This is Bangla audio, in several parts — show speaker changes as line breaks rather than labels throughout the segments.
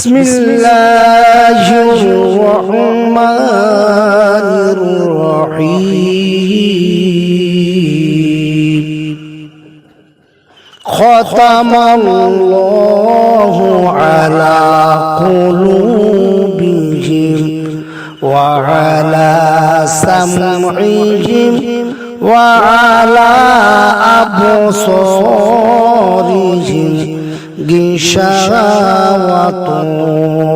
بسم الله الرحمن الرحيم. ختم الله على قلوبهم وعلى سمعهم وعلى أبصارهم. غشاوة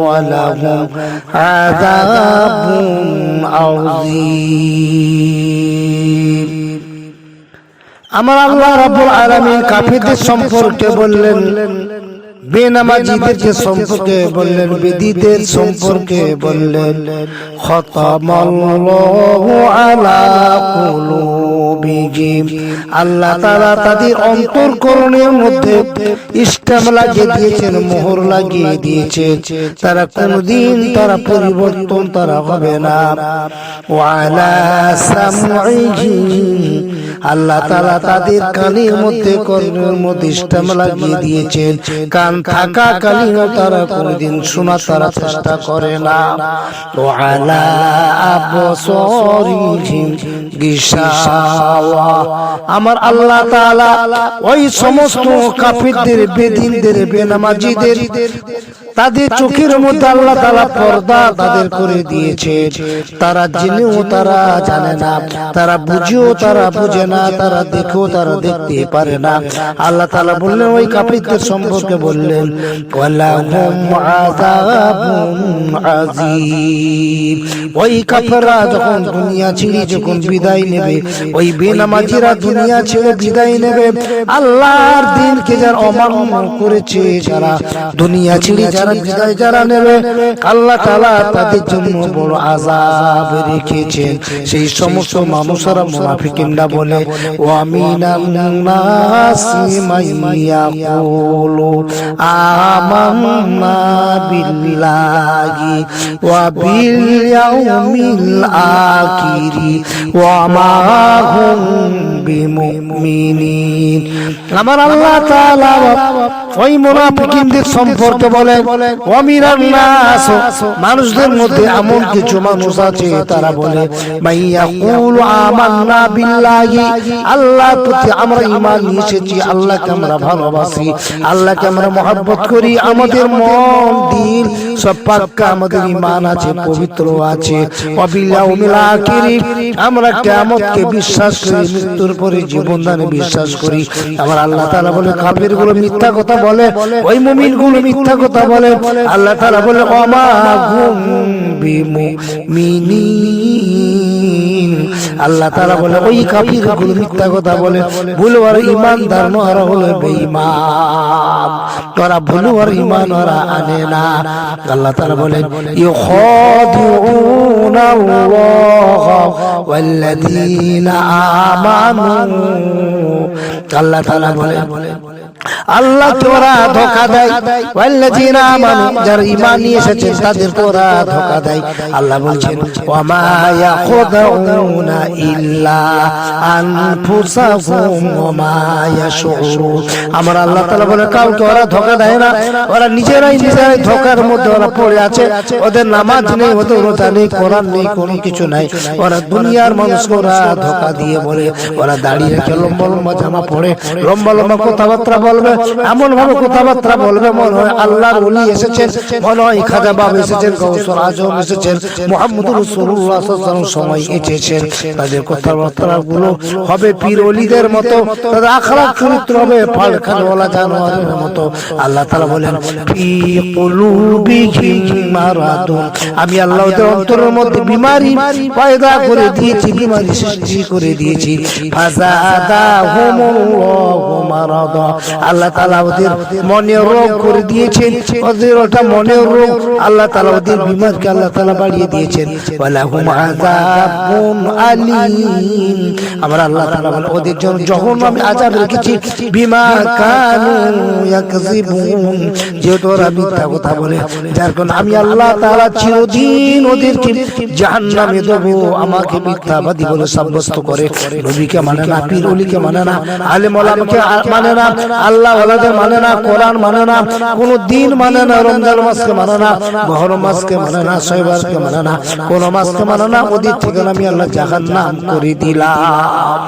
ولهم عذاب عظيم আমার আল্লাহ রাব্বুল আলামিন কাফিরদের সম্পর্কে বললেন বেনামাজিদেরকে সম্পর্কে বললেন বেদিদের সম্পর্কে বললেন খতামাল্লাহু আলা কুলুবিহিম। আল্লাহ তাআলা তাদের অন্তরকরণের মধ্যে ইস্টাম লাগিয়ে দিয়েছেন, মোহর লাগিয়ে দিয়েছেন। তারা কোনদিন তারা পরিবর্তন তারা হবে না। আল্লাহ তাআলা তাদের কানের মধ্যে কর্ণের মধ্যে ইস্টাম লাগিয়ে দিয়েছেন। কান থাকা কালীন তারা কোনদিন শোনা তারা চেষ্টা করে না। আমার আল্লাহ ওই সমস্ত কাফিরদের বেদিনদের বেনামাজিদের তাদের চোখের মধ্যে আল্লাহ তাআলা পর্দা তাদের করে দিয়েছে। তারা জেনেও তারা জানে না। তারা বুঝেও তারা বুঝে না। তারা দেখেও তারা দেখতে পারে না। আল্লাহ তাআলা বললেন ওই কাফিরদের সম্পর্কে বললেন ওই কাফেররা যখন দুনিয়া ছেড়ে যখন বিদায় নেবে ওই বেনামাজিরা দুনিয়া ছেড়ে বিদায় নেবে। আল্লাহর দিনকে যারা অমান্য করেছে যারা দুনিয়া ছেড়ে যারা বিদায় যারা নেবে, আল্লাহ তাআলা তাদের জন্য বড় আযাব রেখেছেন। সেই সমস্ত মানুষরা মুনাফিকিনরা বলে মাইয়াকুলু আমান্না বিল্লাহি ওয়া বিল ইয়াউমিল ওয়া মা বিমুমিনিন আমার আল্লাহ তাআলা ওই মুনাফিকিনদের সম্পর্কে বলে নাস মানুষদের মধ্যে এমন কিছু মানুষ আছে, তারা বলে মাইয়াকুলু আমান্না বিল্লাহি আল্লাহর প্রতি আমরা ঈমান নিয়ে এসেছি আল্লাহকে আমরা ভালোবাসি, আল্লাহকে আমরা মহব্বত করি, আমাদের মন দিল সব পাক্কা, আমাদের ঈমান আছে, পবিত্র আছে। অবিলাউমিল আখিরি, আমরা কিয়ামতকে বিশ্বাস করি, মৃত্যুর পরে জীবন দানে বিশ্বাস করি। আমার আল্লাহ তাআলা বলে কাপেরগুলো মিথ্যা কথা বলে, ওই মুমিনগুলো মিথ্যা কথা বলে। আল্লাহ তাআলা বলে, ওমা গুম বিমুমিনিন। আল্লাহ তাআলা বলে ওই কাফিরগুলো মিথ্যা কথা বলে ভুল আর ইমানদার নহারা হলো বেঈমান। তোরা ভুল আর ইমান ওরা আনে না। আল্লাহ তাআলা বলে ইউখাদিউনা আল্লাহ তাআলা বলে। আল্লাহ তোরা ধোকা দেয়। ওয়াল্লাযীনা আমানু যারা ঈমান নিয়ে এসেছে তাদের তোরা ধোকা দেয়। আল্লাহ বলছেন ইয়াখুদুনা ইল্লা আনফুসাহুম আমার আল্লাহ তাআলা বলে কাউকে ওরা ধোকা দেয় না। ওরা নিজেরাই নিজেরাই ধোকার মধ্যে ওরা পড়ে আছে। ওদের নামাজ নেই ওদের রোজা নেই কোরআন নেই কোনো কিছু নাই। ওরা দুনিয়ার মানুষকে ওরা ধোকা দিয়ে বলে। ওরা দাঁড়িয়ে রেখে লম্বা লম্বা জামা পড়ে লম্বা লম্বা কথাবার্তা বলবে এমন ভাবে কথাবার্তা বলবে মনে হয় আল্লাহর ওলি এসেছেন মনে হয় খাজা বাবা এসেছেন গৌসর আজম এসেছেন মোহাম্মদ রসুল্লাহ সময় এসেছেন তাদের কথাবার্তা গুলো হবে পীর অলিদের মতো তাদের আখড়া চরিত্র হবে ফালখানওয়ালা জানোয়ারের মতো। আল্লাহ তালা বলেন ফি কুলুবিহিম মারাদুন আমি আল্লাহ ওদের অন্তরের মধ্যে বিমারি পয়দা করে দিয়েছি, বিমারি সৃষ্টি করে দিয়েছি। আল্লাহ তাআলা ওদের মনে রোগ করে দিয়েছেন। ওদের ওটা মনে রোগ আল্লাহ তাআলা ওদের বিমারকে আল্লাহ তাআলা বাড়িয়ে দিয়েছেন। আমরা আল্লাহ তাআলা বলে, ওদের জন্য যখন আমি আযাব রেখেছি। বিমা কানু যেহেতু ওরা মিথ্যা কথা বলে, যার কারণে আমি আল্লাহ তাআলা চিরদিন ওদেরকে জাহান্নামে দেব আমাকে মিথ্যাবাদী বলে সাব্যস্ত করে নবীকে মানে না পীর ওলিকে মানে না আলেম ওলামাকে মানে না আল্লাহ ওলাদের মানে না কোরআন মানে না কোন দিন মানে না রমজান মাসকে মানে না মহরম মাসকে মানে না শৈবারকে মানে না কোন মাসকে মানে না ওদের থেকে আমি আল্লাহ জাহান্নাম করে দিলাম